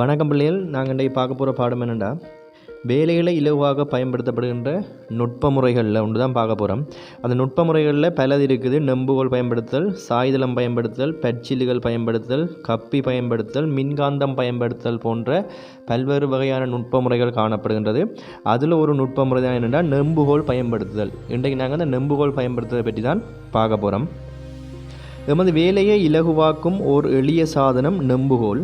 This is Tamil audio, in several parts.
வணக்கம் பிள்ளைகள் நாங்கள் இன்றைக்கு பார்க்க போகிற பாடம் என்னென்னா வேலைகளை இலகுவாக பயன்படுத்தப்படுகின்ற நுட்ப முறைகளில் ஒன்று தான் பார்க்க போகிறோம். அந்த நுட்ப முறைகளில் பலது இருக்குது. நெம்புகோல் பயன்படுத்தல் சாய்தளம் பயன்படுத்தல் பச்சில்லுகள் பயன்படுத்தல் கப்பி பயன்படுத்தல் மின்காந்தம் பயன்படுத்தல் போன்ற பல்வேறு வகையான நுட்ப முறைகள் காணப்படுகின்றது. அதில் ஒரு நுட்ப முறை தான் என்னென்னா நெம்புகோல் பயன்படுத்துதல். இன்றைக்கு நாங்கள் அந்த நெம்புகோல் பயன்படுத்துவதை பற்றி தான் பார்க்க போகிறோம். எமது வேலையை இலகுவாக்கும் ஓர் எளிய சாதனம் நெம்புகோல்.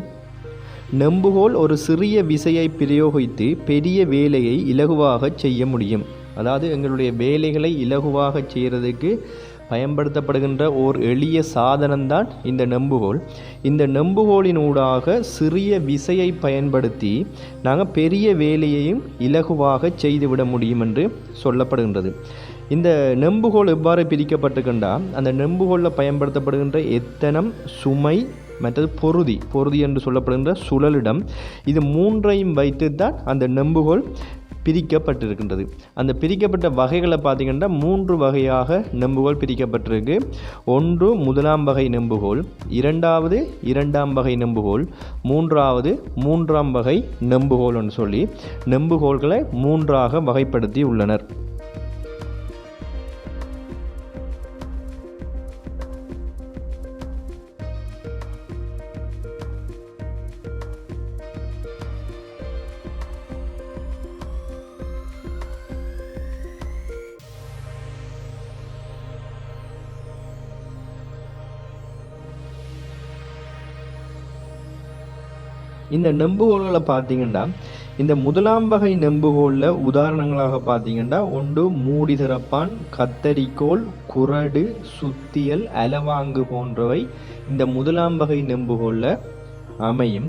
நெம்புகோல் ஒரு சிறிய விசையை பிரயோகித்து பெரிய வேலையை இலகுவாக செய்ய முடியும். அதாவது எங்களுடைய வேலைகளை இலகுவாக செய்கிறதுக்கு பயன்படுத்தப்படுகின்ற ஓர் எளிய சாதனம்தான் இந்த நெம்புகோல். இந்த நெம்புகோலின் ஊடாக சிறிய விசையை பயன்படுத்தி நாங்கள் பெரிய வேலையையும் இலகுவாக செய்துவிட முடியும் என்று சொல்லப்படுகின்றது. இந்த நெம்புகோல் எவ்வாறு பிரிக்கப்பட்டிருக்கின்றா? அந்த நெம்புகோலில் பயன்படுத்தப்படுகின்ற எத்தனம் சுமை மற்றது பொருதி பொருதி என்று சொல்லப்படுகின்ற சுழலிடம். இது மூன்றையும் வைத்து தான் அந்த நெம்புகோல் பிரிக்கப்பட்டிருக்கின்றது. அந்த பிரிக்கப்பட்ட வகைகளை பார்த்திங்கன்னா மூன்று வகையாக நெம்புகோல் பிரிக்கப்பட்டிருக்கு. ஒன்று முதலாம் வகை நெம்புகோல் இரண்டாவது இரண்டாம் வகை நெம்புகோல் மூன்றாவது மூன்றாம் வகை நெம்புகோல் என்று சொல்லி நெம்புகோல்களை மூன்றாக வகைப்படுத்தி உள்ளனர். இந்த நெம்புகோள்களை பார்த்தீங்கன்னா இந்த முதலாம் வகை நெம்புகோளில் உதாரணங்களாக பார்த்தீங்கன்னா ஒன்று மூடி திறப்பான் கத்தரிக்கோள் குரடு சுத்தியல் அலவாங்கு போன்றவை இந்த முதலாம் வகை நெம்புகோளில் அமையும்.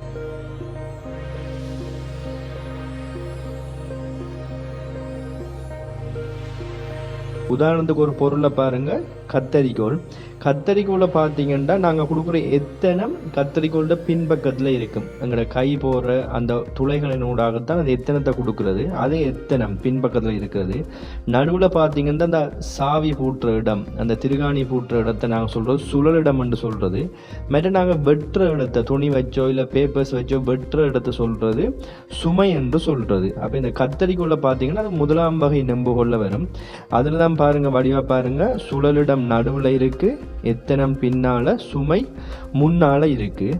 உதாரணத்துக்கு ஒரு பொருளை பாருங்க. கத்தரிக்கோல் கத்தரிக்கோலை பார்த்தீங்கன்னா நாங்கள் கொடுக்குற எத்தனம் கத்தரிக்கோளோட பின்பக்கத்தில் இருக்கும். எங்களோட கை போடுற அந்த துளைகளின் ஊடாகத்தான் அது எத்தனத்தை கொடுக்குறது? அதே எத்தனம் பின்பக்கத்தில் இருக்கிறது. நடுவில் பார்த்தீங்கன்னா அந்த சாவி பூட்டுற இடம் அந்த திருகாணி பூட்டுற இடத்தை நாங்கள் சொல்கிறோம் சுழலிடம் என்று சொல்கிறது மற்ற நாங்கள் வெட்டுற இடத்தை துணி வச்சோ இல்லை பேப்பர்ஸ் வச்சோ வெட்டுற இடத்தை சொல்கிறது சுமை என்று சொல்கிறது அப்போ இந்த கத்தரிக்கோளை பார்த்தீங்கன்னா அது முதலாம் வகை நெம்புகோலில் வரும். அதில் தான் பாருங்கள் வடிவாக பாருங்கள் சுழலிடம் நடுவில் இருக்குது எத்தனம் பின்னால் சுமை முன்னால் இருக்குது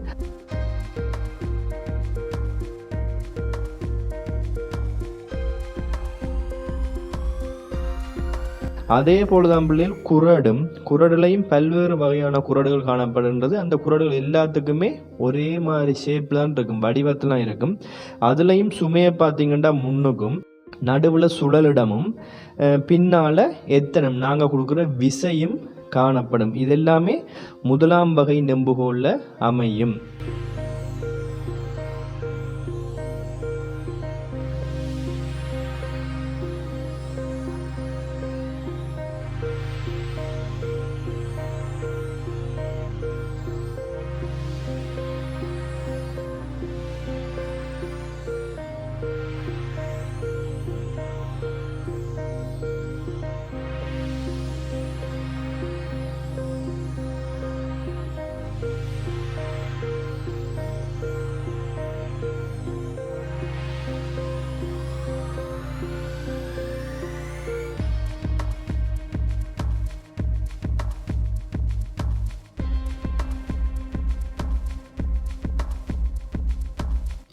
அதே போலதான் பிள்ளைகள் குரடும் குரடுலையும் பல்வேறு வகையான குரடுகள் காணப்படுகின்றது. அந்த குரடுகள் எல்லாத்துக்குமே ஒரே மாதிரி ஷேப்லான் இருக்கும் வடிவத்திலாம் இருக்கும். அதுலேயும் சுமையை பார்த்தீங்கன்னா முன்னுக்கும். நடுவில் சுடலிடமும் பின்னால் எத்தனம் நாங்கள் கொடுக்குற விசையும் காணப்படும். இதெல்லாமே முதலாம் வகை நெம்புகோலில் அமையும்.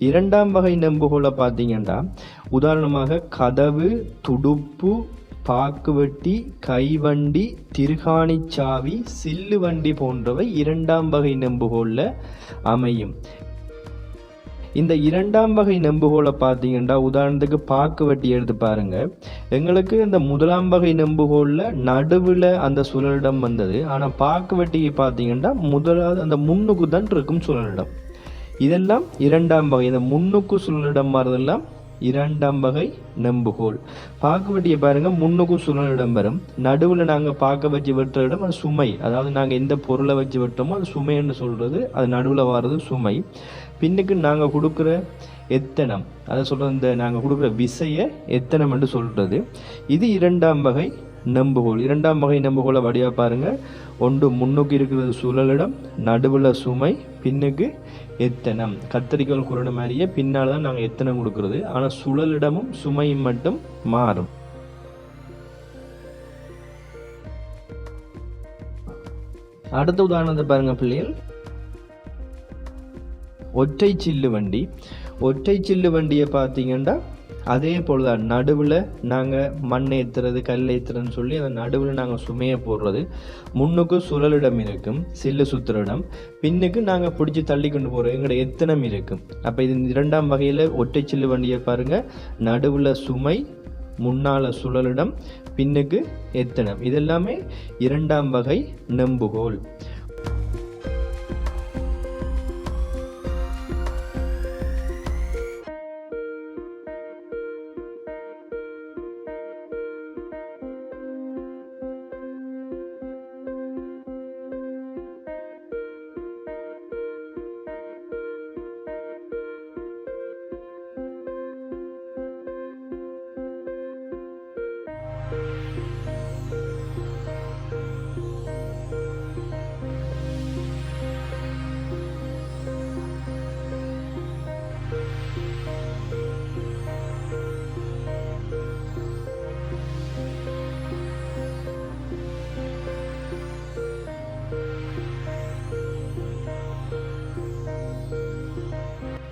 இரண்டாம் வகை நெம்புகோலை பார்த்தீங்கன்னா உதாரணமாக கதவு துடுப்பு பாக்குவெட்டி கைவண்டி திருகாணிச்சாவி சில்லு வண்டி போன்றவை இரண்டாம் வகை நெம்புகோலில் அமையும். இந்த இரண்டாம் வகை நெம்புகோலை பார்த்தீங்கன்னா உதாரணத்துக்கு பாக்கு வட்டி எடுத்து பாருங்க. எங்களுக்கு இந்த முதலாம் வகை நெம்புகோலில் நடுவில் அந்த சுழலிடம் வந்தது. ஆனால் பாக்கு வட்டிக்கு பார்த்தீங்கன்னா முதலாவது அந்த முன்னுக்கு தான் இருக்கும் சுழலிடம். இதெல்லாம் இரண்டாம் வகை. இந்த முன்னுக்கு சுழலிடம் மாறுதெல்லாம் இரண்டாம் வகை நெம்புகோல் பாக்கு வட்டியை பாருங்க முன்னுக்கும் சுழலிடம் வரும். நடுவில் நாங்கள் பார்க்க வச்சு வெட்டுற இடம் அது சுமை. அதாவது நாங்கள் எந்த பொருளை வச்சு வெட்டோமோ அது சுமைன்னு சொல்றது. அது நடுவில் வர்றது சுமை. பின்னுக்கு நாங்கள் கொடுக்குற எத்தனம். அதை சொல்கிற இந்த நாங்கள் கொடுக்குற விசையை எத்தனம் என்று சொல்கிறது இது இரண்டாம் வகை நம்புகோல் இரண்டாம் வகை நெம்புகோலை வடிவாக பாருங்கள் ஒன்று முன்னுக்கு இருக்கிறது சுழலிடம் நடுவில் சுமை பின்னுக்கு எத்தனம். கத்திரிக்கோள் குரடு மாதிரியே பின்னால் தான் நாங்கள் எத்தனம் கொடுக்குறது. ஆனால் சுழலிடமும் சுமையும் மட்டும் மாறும். அடுத்த உதாரணத்தை பாருங்கள் பிள்ளைகள். ஒற்றை சில்லு வண்டி. ஒற்றை சில்லு வண்டியை பார்த்தீங்கன்னா அதே போல் தான் நடுவில் நாங்கள் மண் ஏற்றுறது கல் ஏற்றுறதுன்னு சொல்லி அந்த நடுவில் நாங்கள் சுமையை போடுறது. முன்னுக்கு சுழலிடம் இருக்கும் சில்லு சுத்துற இடம் பின்னுக்கு நாங்கள் பிடிச்சி தள்ளி கொண்டு போகிறோம் எங்களோட எத்தனம் இருக்கும். அப்போ இது இரண்டாம் வகையில் ஒற்றை சில்லு வண்டியை பாருங்கள் நடுவில் சுமை முன்னால் சுழலிடம் பின்னுக்கு எத்தனம். இதெல்லாமே இரண்டாம் வகை நம்புகோல்.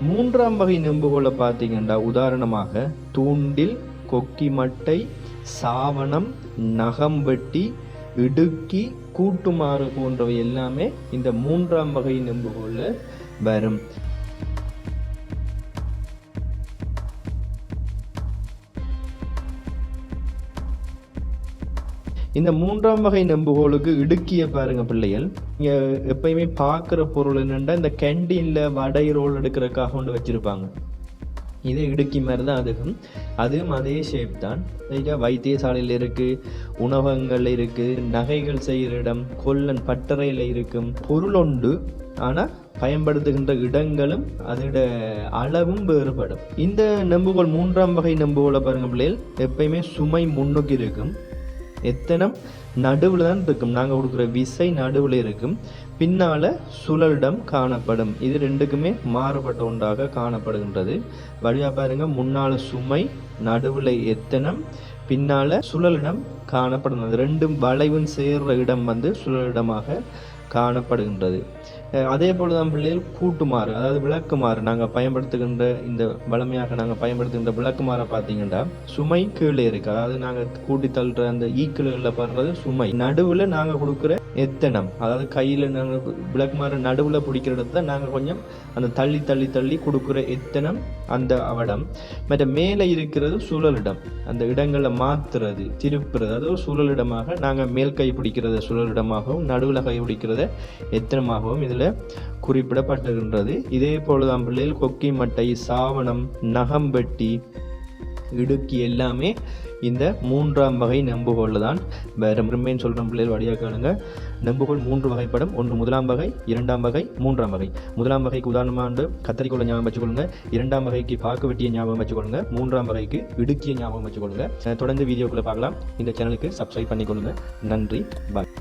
மூன்றாம் வகை நெம்புகோலை பார்த்தீங்கன்னா உதாரணமாக தூண்டில் கொக்கி மட்டை சாவணம் நகம்பட்டி இடுக்கி கூட்டுமாறு போன்றவை எல்லாமே இந்த மூன்றாம் வகை நெம்புகோலில் வரும். இந்த மூன்றாம் வகை நம்புகோளுக்கு இடுக்கிய பாருங்க பிள்ளைகள். இங்கே எப்பயுமே பார்க்குற பொருள் என்னென்னா இந்த கேண்டீனில் வடை ரோல் எடுக்கிறதுக்காக கொண்டு வச்சுருப்பாங்க. இதே இடுக்கி மாதிரி தான் அதுவும். அதுவும் அதே ஷேப் தான். வைத்தியசாலையில் இருக்குது உணவகங்கள் இருக்குது நகைகள் செய்கிற இடம் கொல்லன் பட்டறையில் இருக்கும் பொருள் உண்டு. ஆனால் பயன்படுத்துகின்ற இடங்களும் அதோட அளவும் வேறுபடும். இந்த நெம்புகோல் மூன்றாம் வகை நெம்புகோலை பாருங்க பிள்ளைகள் எப்பயுமே சுமை முன்னோக்கி இருக்கும். எத்தனம் நடுவில் தான் இருக்கும். நாங்கள் கொடுக்குற விசை நடுவில் இருக்கும். பின்னால் சுழலிடம் காணப்படும். இது ரெண்டுக்குமே மாறுபட்ட ஒன்றாக காணப்படுகின்றது. வழியாக பாருங்க முன்னால் சுமை நடுவில் எத்தனம் பின்னால் சுழலிடம் காணப்படும் ரெண்டும் வளைவும் சேர்ற இடம் வந்து சுழலிடமாக காணப்படுகின்றது. அதே போல் தான் பிள்ளைகள் கூட்டுமாறு அதாவது விளக்குமாறு நாங்கள் பயன்படுத்துகின்ற இந்த வளமையாக நாங்கள் பயன்படுத்துகின்ற விளக்குமாறை பார்த்தீங்கன்னா சுமை கீழே இருக்கு. அதாவது நாங்கள் கூட்டி தள்ளுற அந்த ஈக்கிள்களில் படுறது சுமை. நடுவில் நாங்கள் கொடுக்குற எத்தனம் அதாவது கையில் நாங்கள் விளக்குமாறு நடுவில் பிடிக்கிற இடத்துல நாங்கள் கொஞ்சம் அந்த தள்ளி தள்ளி தள்ளி கொடுக்குற எத்தனம் அந்த அவடம். மற்ற மேலே இருக்கிறது சுழலிடம் அந்த இடங்களை மாற்றுறது திருப்புறது. அதாவது சுழலிடமாக நாங்கள் மேல் கை பிடிக்கிறத சுழலிடமாகவும் நடுவில் கை பிடிக்கிறத எத்தனமாகவும் இதில் குறிப்பிடப்பட்டிருக்கின்றது. இதே போல தான் பிள்ளைகள் கொக்கி மட்டை சாவணம் நகம்பெட்டி இடுக்கி எல்லாமே இந்த மூன்றாம் வகை நெம்புகோலில் தான் வேறு மெருமைன்னு சொல்கிற பிள்ளைகள் வழியாக காணுங்க நெம்புகோல் மூன்று வகைப்படும். ஒன்று முதலாம் வகை இரண்டாம் வகை மூன்றாம் வகை. முதலாம் வகைக்கு உதாரணமாக கத்தரிக்கோளை ஞாபகம் வச்சுக்கொள்ளுங்க. இரண்டாம் வகைக்கு பாக்கு வெட்டிய ஞாபகம் வச்சுக்கொள்ளுங்க. மூன்றாம் வகைக்கு இடுக்கிய ஞாபகம் வச்சுக்கொள்ளுங்க. தொடர்ந்து வீடியோக்குள்ளே பார்க்கலாம். இந்த சேனலுக்கு சப்ஸ்கிரைப் பண்ணிக்கொள்ளுங்க. நன்றி. பாய்